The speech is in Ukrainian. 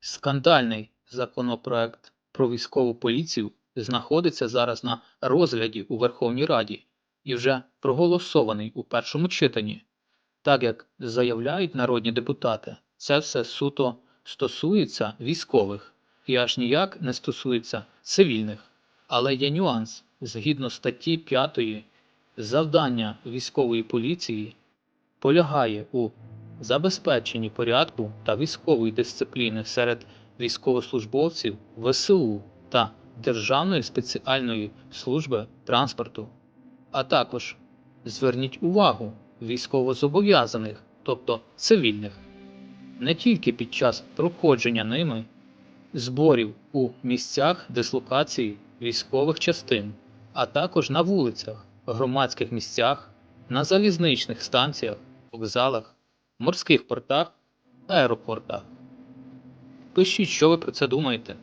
Скандальний законопроект про військову поліцію знаходиться зараз на розгляді у Верховній Раді і вже проголосований у першому читанні. Так як заявляють народні депутати, це все суто стосується військових і аж ніяк не стосується цивільних. Але є нюанс. Згідно статті 5, завдання військової поліції полягає у забезпеченні порядку та військової дисципліни серед військовослужбовців ВСУ та Державної спеціальної служби транспорту, а також зверніть увагу військовозобов'язаних, тобто цивільних, не тільки під час проходження ними зборів у місцях дислокації військових частин, а також на вулицях, громадських місцях, на залізничних станціях, вокзалах, морських портах та аеропортах. Пишіть, що ви про це думаєте.